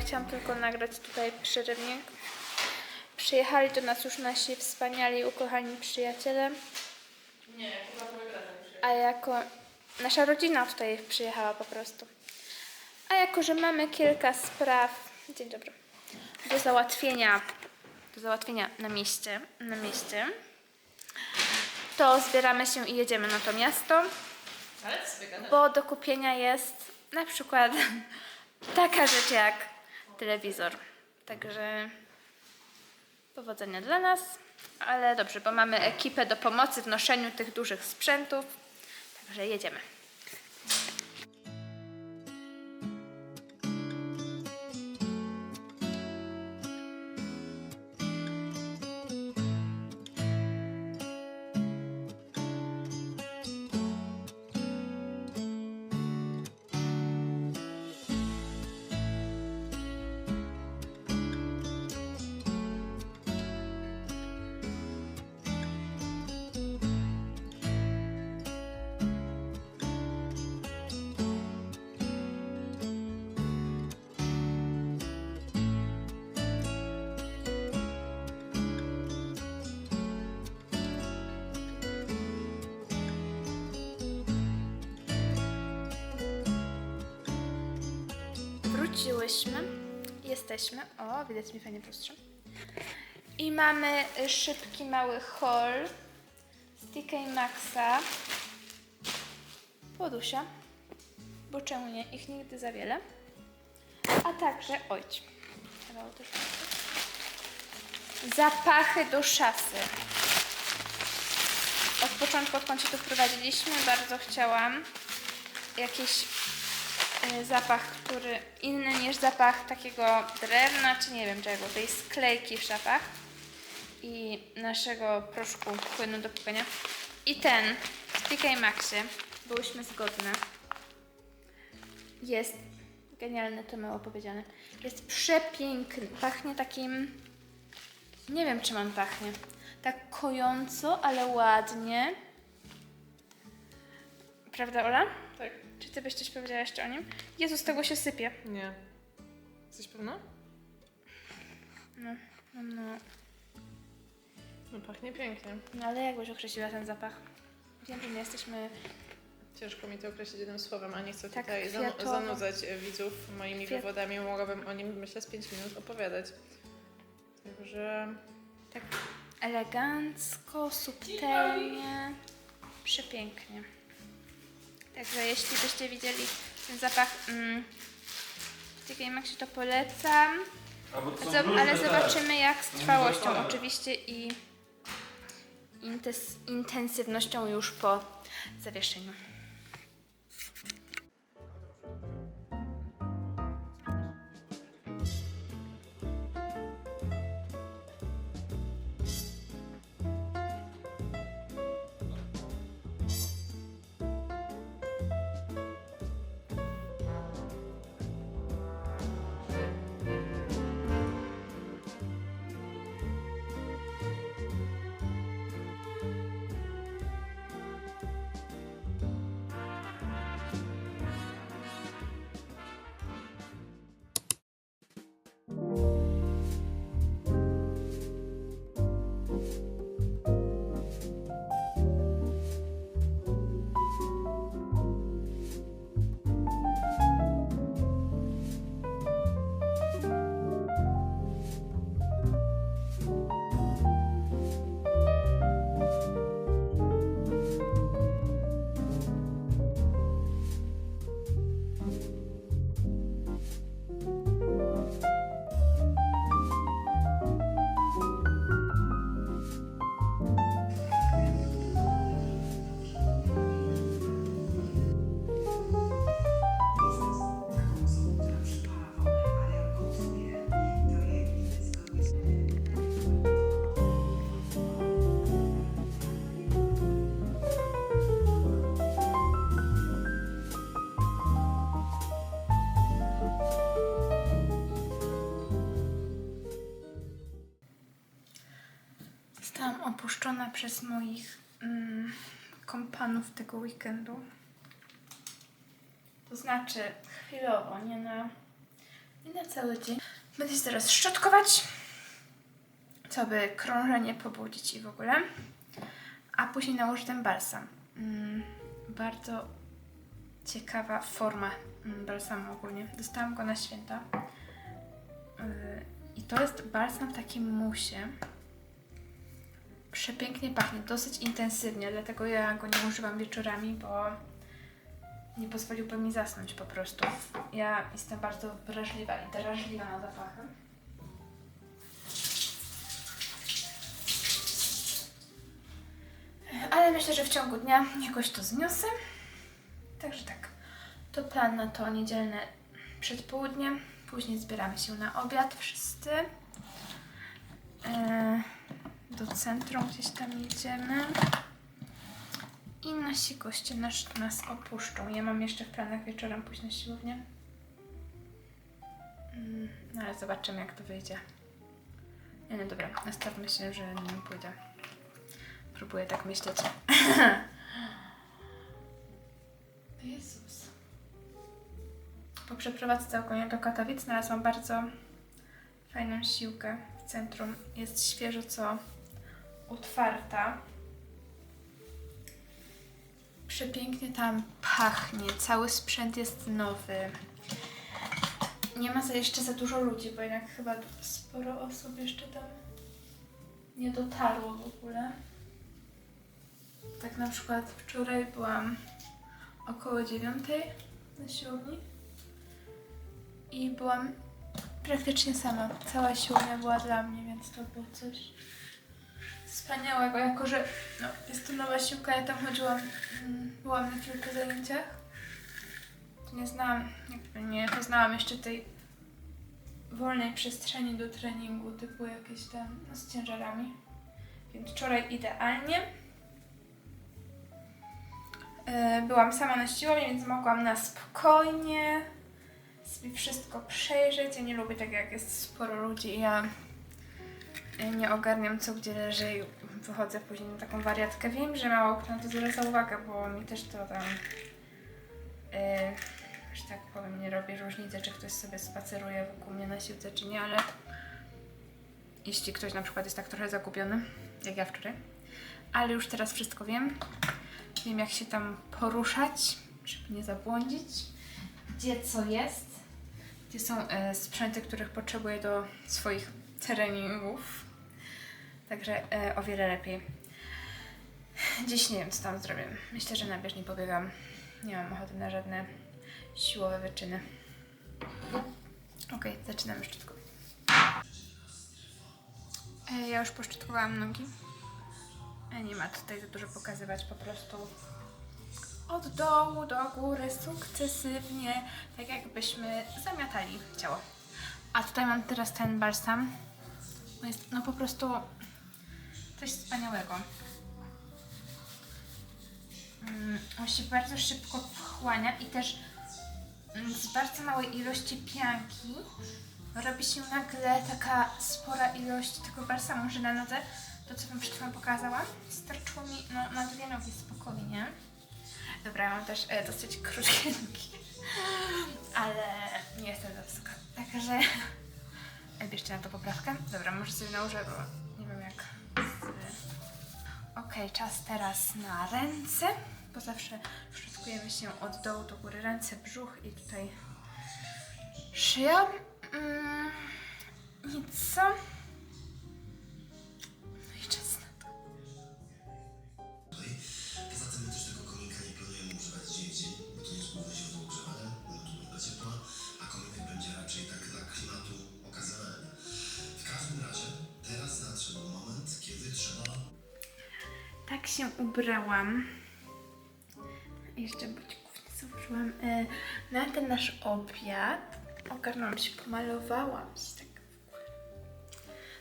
chciałam tylko nagrać tutaj przerywnik. Przyjechali do nas już nasi wspaniali, ukochani przyjaciele. Nie, chyba. A jako nasza rodzina tutaj przyjechała po prostu. A jako, że mamy kilka spraw, dzień dobry, do załatwienia, do załatwienia na mieście, na mieście, to zbieramy się i jedziemy na to miasto, bo do kupienia jest na przykład taka rzecz jak telewizor. Także powodzenia dla nas, ale dobrze, bo mamy ekipę do pomocy w noszeniu tych dużych sprzętów, także jedziemy. Wróciłyśmy, jesteśmy, o widać mi fajnie prostsze. I mamy szybki mały haul z TK Maxa. Podusia, bo czemu nie, ich nigdy za wiele. A także, też zapachy do szafy. Od początku, odkąd się tu wprowadziliśmy, bardzo chciałam jakiś e, zapach, który inny niż zapach takiego drewna, czy nie wiem czego, tej sklejki w szafach i naszego proszku płynu do pukania. I ten w TK Maxie byłyśmy zgodne. Jest genialny, to mało powiedziane. Jest przepiękny. Pachnie takim. Nie wiem, czym on pachnie. Tak kojąco, ale ładnie. Prawda, Ola? Tak. Czy ty byś coś powiedziała jeszcze o nim? Jezus, tego się sypie. Nie. Jesteś pewna? No, no, no. No pachnie pięknie. No ale jak byś określiła ten zapach? Wiem, że nie jesteśmy Ciężko mi to określić jednym słowem, a nie chcę Tak tutaj zanu- kwiatowo. zanudzać e, widzów moimi Kwiat- wywodami. Mogłabym o nim, myślę, z 5 minut opowiadać. Także tak elegancko, subtelnie, przepięknie. Także jeśli byście widzieli ten zapach mm, w TK Maxie, to polecam. Zob- ale te- zobaczymy jak z trwałością oczywiście i intensywnością już po zawieszeniu. Zostałam opuszczona przez moich mm, kompanów tego weekendu. To znaczy chwilowo, nie na I na cały dzień będę się teraz szczotkować, co by krążenie pobudzić i w ogóle. A później nałożę ten balsam. Mm, bardzo ciekawa forma mm, balsamu ogólnie. Dostałam go na święta. Yy, I to jest balsam w takim musie. Przepięknie pachnie, dosyć intensywnie, dlatego ja go nie używam wieczorami, bo nie pozwoliłby mi zasnąć po prostu. Ja jestem bardzo wrażliwa i drażliwa na zapachy. Ale myślę, że w ciągu dnia jakoś to zniosę. Także tak, to plan na to niedzielne przedpołudnie. Później zbieramy się na obiad wszyscy. E, Do centrum gdzieś tam jedziemy. I nasi goście nas, nas opuszczą. Ja mam jeszcze w planach wieczorem pójść na siłownię. Mm, No ale zobaczymy jak to wyjdzie. Nie no dobra, nastawmy się, że nie pójdę. Próbuję tak myśleć. Jezus. Po przeprowadzce ogólnie do Katowic znalazłam bardzo fajną siłkę w centrum. Jest świeżo co otwarta. Przepięknie tam pachnie, cały sprzęt jest nowy. Nie ma za jeszcze za dużo ludzi, bo jednak chyba sporo osób jeszcze tam nie dotarło w ogóle. Tak na przykład wczoraj byłam około dziewiątej na siłowni i byłam praktycznie sama. Cała siłownia była dla mnie, więc to było coś wspaniałego, jako że no, jest to nowa siłka, ja tam chodziłam, mm, byłam na kilku zajęciach. Nie znałam, nie poznałam jeszcze tej wolnej przestrzeni do treningu, typu jakieś tam no, z ciężarami. Więc wczoraj idealnie. E, Byłam sama na siłowni, więc mogłam na spokojnie sobie wszystko przejrzeć. Ja nie lubię tak, jak jest sporo ludzi ja nie ogarniam co gdzie leży i wychodzę później na taką wariatkę. Wiem, że mało kto na to zwraca uwagę, bo mi też to tam, e, że tak powiem, nie robi różnicy, czy ktoś sobie spaceruje wokół mnie na siłce, czy nie, ale jeśli ktoś na przykład jest tak trochę zagubiony, jak ja wczoraj, ale już teraz wszystko wiem. Wiem, jak się tam poruszać, żeby nie zabłądzić, gdzie co jest, gdzie są e, sprzęty, których potrzebuję do swoich treningów. Także e, o wiele lepiej. Dziś nie wiem, co tam zrobię. Myślę, że na bieżni pobiegam. Nie mam ochoty na żadne siłowe wyczyny. Okej, zaczynamy szczotkować. E, Ja już poszczytkowałam nogi. E, Nie ma tutaj za dużo pokazywać, po prostu od dołu do góry sukcesywnie, tak jakbyśmy zamiatali ciało. A tutaj mam teraz ten balsam. Jest no po prostu coś wspaniałego. Mm, On się bardzo szybko wchłania i też mm, z bardzo małej ilości pianki robi się nagle taka spora ilość tego balsamu, że na nodze, to co wam przed chwilą pokazałam, starczyło mi no, na dwie nogi spokojnie. Dobra, ja mam też e, dosyć krótkie nogi, ale nie jestem za wysoka. Także bierzcie na to poprawkę. Dobra, może sobie nałożę, Okej, czas teraz na ręce, bo zawsze szczotkujemy się od dołu do góry. Ręce, brzuch i tutaj szyja. Mm, co? Tak się ubrałam. Jeszcze bucików nie założyłam. E, Na ten nasz obiad ogarnęłam się, pomalowałam się tak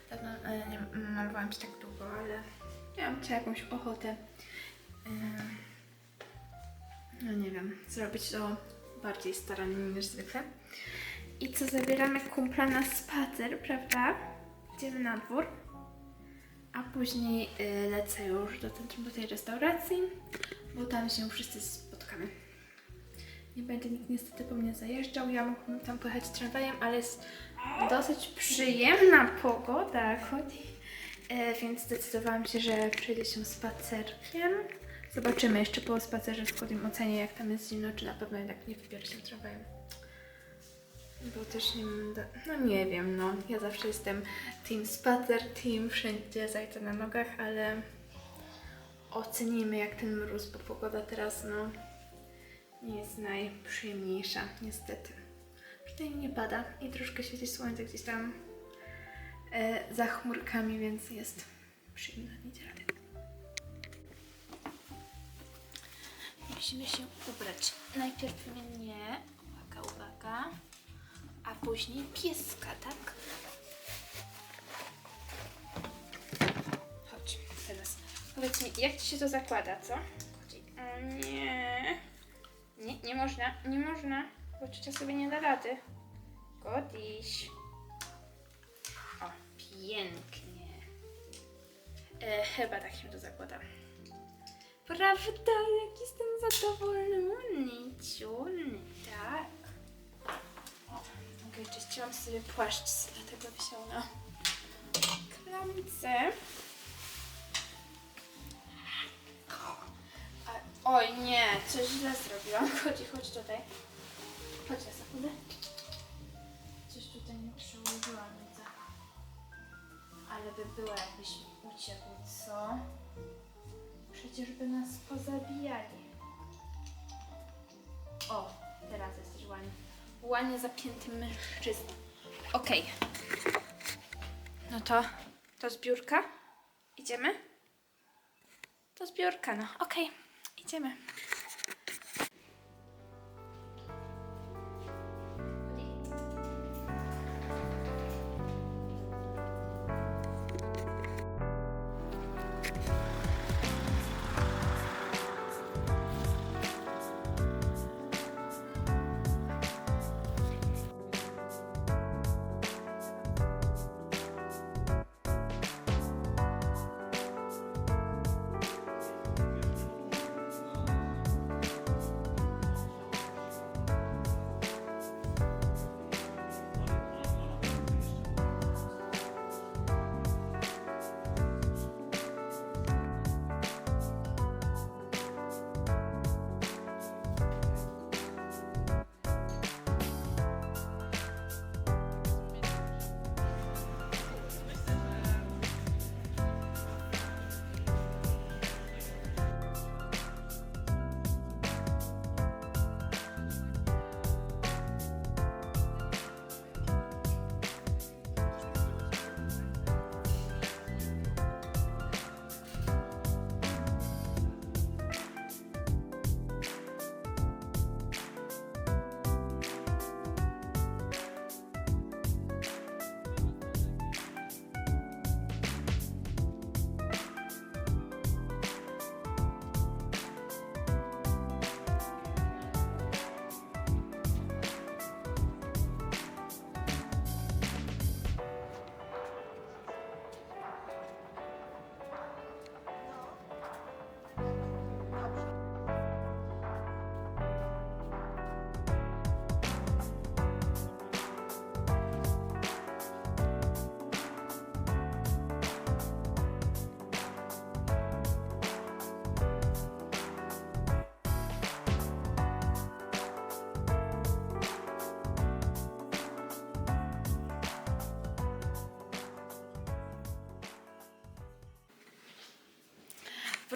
w ogóle. E, nie malowałam się tak długo, ale miałam dzisiaj jakąś ochotę. E, no nie wiem, zrobić to bardziej starannie niż zwykle. I co, zabieramy kumpla na spacer, prawda? Idziemy na dwór. A później y, lecę już do centrum, do tej restauracji, bo tam się wszyscy spotkamy. Nie będzie nikt niestety po mnie zajeżdżał. Ja mógłbym tam pojechać tramwajem, ale jest dosyć przyjemna pogoda, chodzi. E, więc zdecydowałam się, że przejdę się spacerkiem. Zobaczymy jeszcze po spacerze z Kodim ocenię jak tam jest zimno, czy na pewno jednak nie wybiorę się tramwajem. Bo też nie mam do... No nie wiem, no. Ja zawsze jestem team spacer, team wszędzie zajdę na nogach, ale ocenimy jak ten mróz, bo pogoda teraz, no, nie jest najprzyjemniejsza, niestety. Przynajmniej nie pada i troszkę świeci słońce gdzieś tam e, za chmurkami, więc jest przyjemna niedziela. Musimy się ubrać. Najpierw mnie, uwaga, uwaga, a później pieska, tak? Chodź, teraz. Powiedz mi, jak ci się to zakłada, co? O nie. Nie, nie można, nie można, bo ciocia sobie nie da rady. Godiś. O, pięknie. E, chyba tak się to zakłada. Prawda, jak jestem zadowolony, ciulny, tak. Okej, czyściłam sobie płaszcz, dlatego wisiał na klamce. Oj nie, coś źle zrobiłam. Chodź, chodź tutaj. Chodź na sekundę. Coś tutaj nie przełożyłam, widzę. Ale by było jakbyś uciekł, co? Przecież by nas pozabijali. O, teraz jesteś ładnie. Ładnie zapięty mężczyzna. Okej. No to, to zbiórka? Idziemy? To zbiórka, no. Okej, idziemy.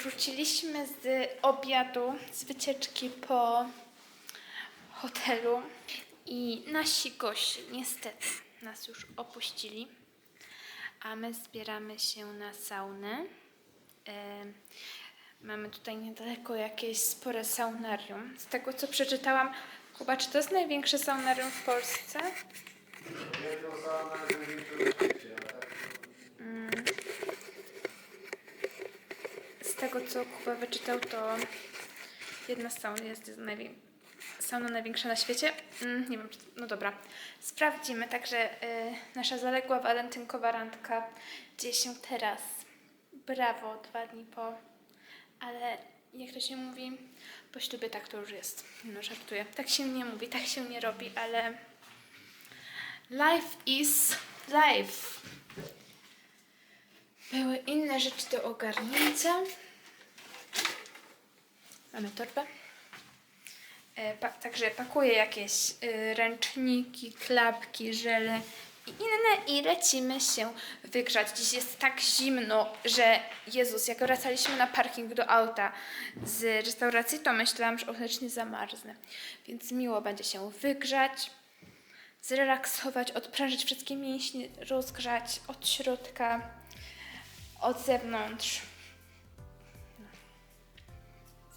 Wróciliśmy z obiadu, z wycieczki po hotelu i nasi goście niestety nas już opuścili, a my zbieramy się na saunę. E, mamy tutaj niedaleko jakieś spore saunarium. Z tego co przeczytałam, Kuba, czy to jest największe saunarium w Polsce? Z tego co Kuba wyczytał, to jedna z saun jest najwię- sauna największa na świecie. Mm, nie wiem, czy, no dobra. Sprawdzimy. Także y, nasza zaległa walentynkowa randka dzieje się teraz. Brawo, dwa dni po. Ale jak to się mówi, po ślubie tak to już jest. No żartuję. Tak się nie mówi, tak się nie robi, ale life is life. Były inne rzeczy do ogarnięcia. Mamy torbę. E, pa, także pakuję jakieś y, ręczniki, klapki, żele i inne i lecimy się wygrzać. Dziś jest tak zimno, że Jezus, jak wracaliśmy na parking do auta z restauracji, to myślałam, że autentycznie zamarznę. Więc miło będzie się wygrzać, zrelaksować, odprężyć wszystkie mięśnie, rozgrzać od środka, od zewnątrz.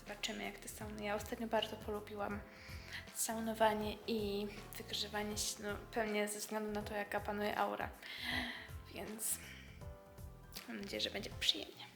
Zobaczymy, jak te sauny. Ja ostatnio bardzo polubiłam saunowanie i wygrzewanie się, no pewnie ze względu na to, jaka panuje aura. Więc mam nadzieję, że będzie przyjemnie.